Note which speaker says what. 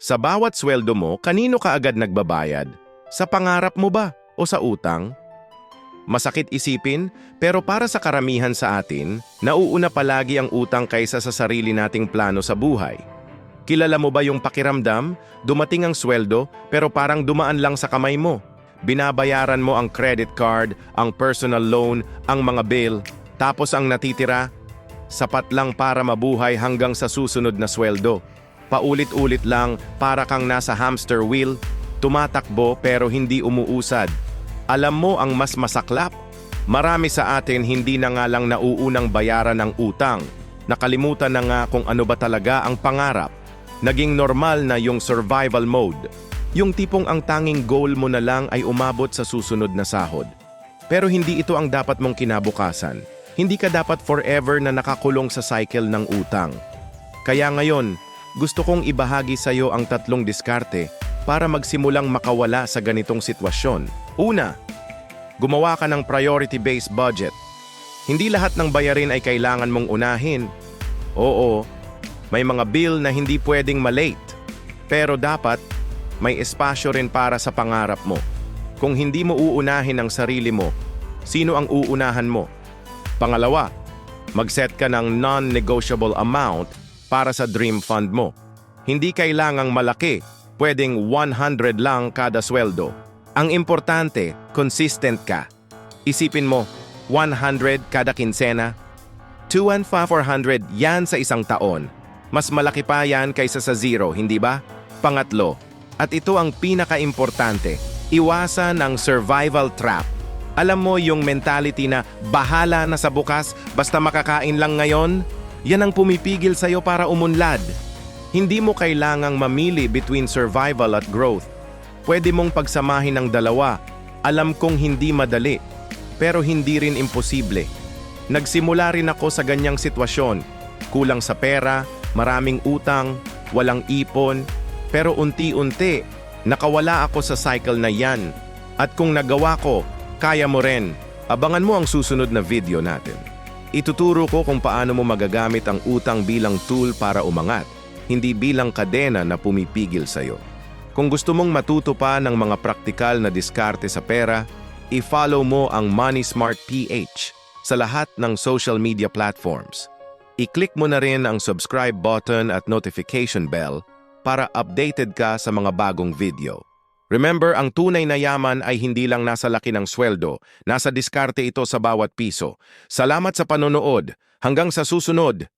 Speaker 1: Sa bawat sweldo mo, kanino ka agad nagbabayad? Sa pangarap mo ba o sa utang? Masakit isipin, pero para sa karamihan sa atin, nauuna palagi ang utang kaysa sa sarili nating plano sa buhay. Kilala mo ba yung pakiramdam? Dumating ang sweldo, pero parang dumaan lang sa kamay mo. Binabayaran mo ang credit card, ang personal loan, ang mga bill, tapos ang natitira, sapat lang para mabuhay hanggang sa susunod na sweldo. Paulit-ulit lang para kang nasa hamster wheel, tumatakbo pero hindi umuusad. Alam mo ang mas masaklap? Marami sa atin hindi na nga lang nauunang bayaran ng utang. Nakalimutan na nga kung ano ba talaga ang pangarap. Naging normal na yung survival mode. Yung tipong ang tanging goal mo na lang ay umabot sa susunod na sahod. Pero hindi ito ang dapat mong kinabukasan. Hindi ka dapat forever na nakakulong sa cycle ng utang. Kaya ngayon, gusto kong ibahagi sa iyo ang tatlong diskarte para magsimulang makawala sa ganitong sitwasyon. Una, gumawa ka ng priority-based budget. Hindi lahat ng bayarin ay kailangan mong unahin. Oo, may mga bill na hindi pwedeng malate. Pero dapat, may espasyo rin para sa pangarap mo. Kung hindi mo uunahin ang sarili mo, sino ang uunahan mo? Pangalawa, mag-set ka ng non-negotiable amount para sa dream fund mo. Hindi kailangang malaki, pwedeng 100 lang kada sweldo. Ang importante, consistent ka. Isipin mo, 100 kada kinsena, 2,400 yan sa isang taon. Mas malaki pa yan kaysa sa zero, hindi ba? Pangatlo, at ito ang pinaka-importante, iwasan ang survival trap. Alam mo yung mentality na bahala na sa bukas basta makakain lang ngayon? Yan ang pumipigil sa'yo para umunlad. Hindi mo kailangang mamili between survival at growth. Pwede mong pagsamahin ang dalawa. Alam kong hindi madali, pero hindi rin imposible. Nagsimula rin ako sa ganyang sitwasyon. Kulang sa pera, maraming utang, walang ipon, pero unti-unti, nakawala ako sa cycle na yan. At kung nagawa ko, kaya mo rin. Abangan mo ang susunod na video natin. Ituturo ko kung paano mo magagamit ang utang bilang tool para umangat, hindi bilang kadena na pumipigil sa'yo. Kung gusto mong matuto pa ng mga praktikal na diskarte sa pera, i-follow mo ang Money Smart PH sa lahat ng social media platforms. I-click mo na rin ang subscribe button at notification bell para updated ka sa mga bagong video. Remember, ang tunay na yaman ay hindi lang nasa laki ng sweldo, nasa diskarte ito sa bawat piso. Salamat sa panonood. Hanggang sa susunod,